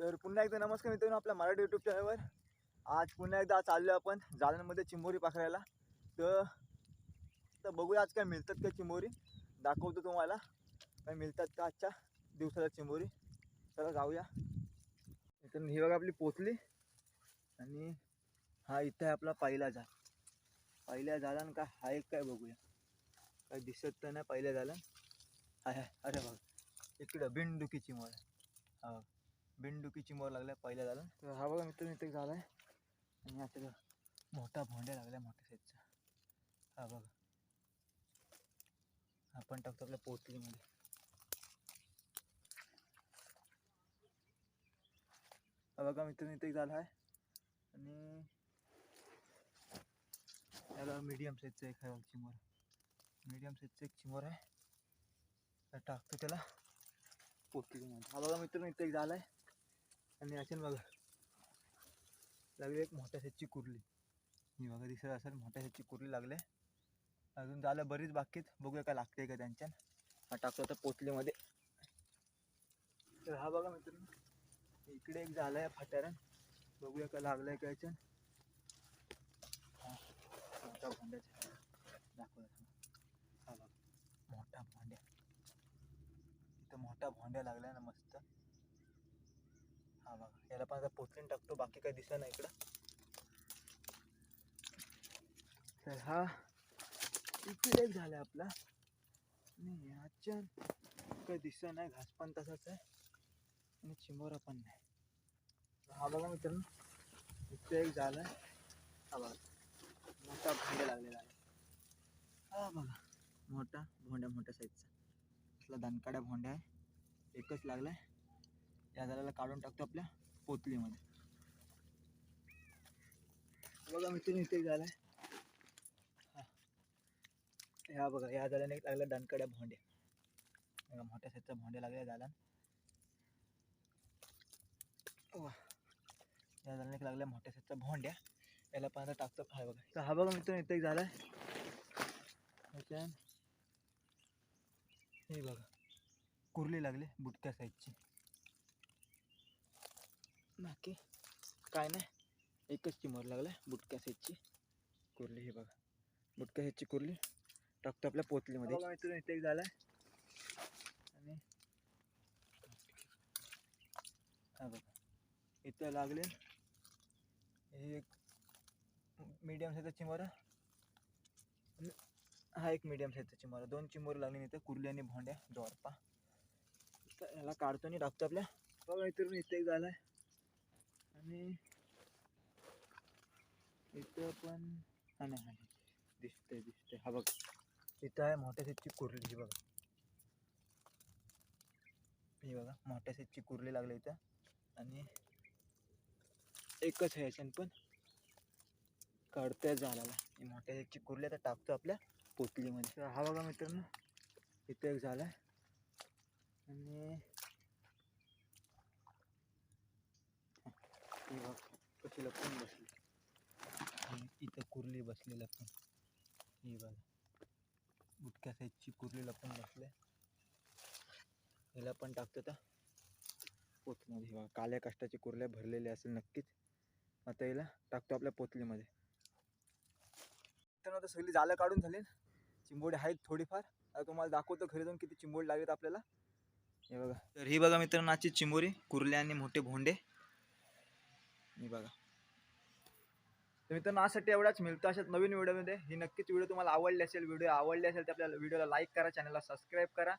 तर पुन्हा एकदा नमस्कार मित्रांनो आपल्या मराठी यूट्यूब चॅनलवर आज पुन्हा एकदा चाललो आपण जालन्यामध्ये चिंबोरी पाखरायला. तर तर बघूया आज काय मिळतात का चिंबोरी. दाखवतो तुम्हाला. काय मिळतात का आजच्या दिवसाला चिंबोरी. चला जाऊया. तर ही बघा आपली पोचली. आणि हा इथं आहे आपला पहिला जाल पहिल्या जालन का हा एक काय बघूया. काय दिसत तर नाही पहिल्या जालन हाय हाय. अरे बघा इकडं बिनडुकी चिमोर हा. बिनडुकी चिमोर लागल्या पहिल्या झालं. तर हा बघा मित्र मित्र झाला आहे. आणि आता मोठा भोंड्या लागल्या मोठ्या साईजचा हा बघा. आपण टाकतो आपल्या पोतलीमध्ये हा बघा मित्र मित्र झाला आहे. आणि याला मीडियम साईजचं एक आहे चिमोर. मीडियम साईजचं एक चिमोर आहे. टाकतो त्याला. पोतलीमध्ये हा बघा मित्र इथे एक झाला आहे. आणि असेल बघा. लागली एक मोठ्या साईजची कुर्ली. ही बघा दिसत असेल मोठ्या साईजची कुर्ली लागले. अजून झालं बरीच बाकीत. बघूया का लागते का त्यांच्या. हा टाकतो आता पोतलीमध्ये तर हा बघा मित्रांनो इकडे एक झाला आहे फाट्यारण बघूया काय लागलाय का याच्यान मोठा भांड्याचा. दाखवला हा बघा मोठा भांड्या. इथं मोठा भांड्या लागलाय ना मस्त. हा बघा याला पण आता पोचून टाकतो बाकी काही दिसलं नाही इकडं. तर हा इकडे एक झाला आपला. आणि ह्याच्या काही दिसलं नाही घास पण तसाच आहे. आणि चिंबोरा पण नाही. हा बघा मित्रांनो इथे एक झाला. हा बघा मोठा भांड्या लागलेला आहे. हा बघा मोठा भोंड्या मोठ्या साईजचा असला दणकाड्या भोंड्या आहे. एकच लागलाय. या झाडाला काढून टाकतो आपल्या पोतलीमध्ये बघा मित्र इथे झाला झालाय ह्या बघा या झाल्याने एक लागल्या दणकड्या भोंड्या बघा मोठ्या साईजचा भोंड्या लागल्या झाला या झाल्याने एक लागल्या मोठ्या साईजचा भोंड्या. याला पण टाकतो हा बघा. तर हा बघा मित्र इथे झाला झालाय हे बघा. कुर्ली लागले बुटक्या साईजची. बाकी काय नाही. एकच चिमोर लागला बुटक्या सेटची कुर्ली हे बघा. बुटक्या सेटची कुर्ली. टाकतो आपल्या पोतलीमध्ये. बघा मित्रांनो इथे एक आहे आणि हा बघा. इथं लागले. हे एक मीडियम साईजचा चिमोरा हा एक मिडियम साईजचा चिमोरा दोन चिमोर लागले इथं कुर्ली आणि भोंड्या जोरपा. तर ह्याला काढतो आणि टाकतो आपल्या. बघा मित्रांनो इथे एक आहे आणि इथं पण हा नाही हा नाही. दिसतंय दिसतंय. हा बघा. इथं आहे मोठ्या साईजची कुर्ली ही बघा. ही बघा मोठ्या साईजची कुर्ली लागली इथं. आणि एकच आहे याच्यान पण. काढतोय झाडाला. मोठ्या साईजची कुर्ली आता टाकतो आपल्या पोतलीमध्ये. हा बघा मित्रांनो. इथं एक झाला आणि ही बघ बसली? इथं कुर्ली बसलेला पण. हे बघा. बुटक्या साईजची कुर्ली पण बसले हिला पण टाकतो तर पोतमध्ये. बघा काल्या कष्टाची कुर्ल्या भरलेल्या असेल नक्कीच. आता हिला टाकतो आपल्या पोतलीमध्ये. तर आता सगळी जाळं काढून झाली चिंबोडी आहेत थोडीफार. आता तुम्हाला दाखवतो घरी जाऊन किती चिंबोडी लागेल आपल्याला. हे बघा. तर ही बघा मित्रांनो आजची चिंबोरी. कुर्ले आणि मोठे भोंडे. मी बघा. तर मित्रांनो आजसाठी एवढाच. मिळतो अशाच नवीन व्हिडिओमध्ये. ही नक्कीच व्हिडिओ तुम्हाला आवडली असेल व्हिडिओ आवडली असेल तर आपल्याला व्हिडिओला लाईक करा चॅनलला सबस्क्राईब करा.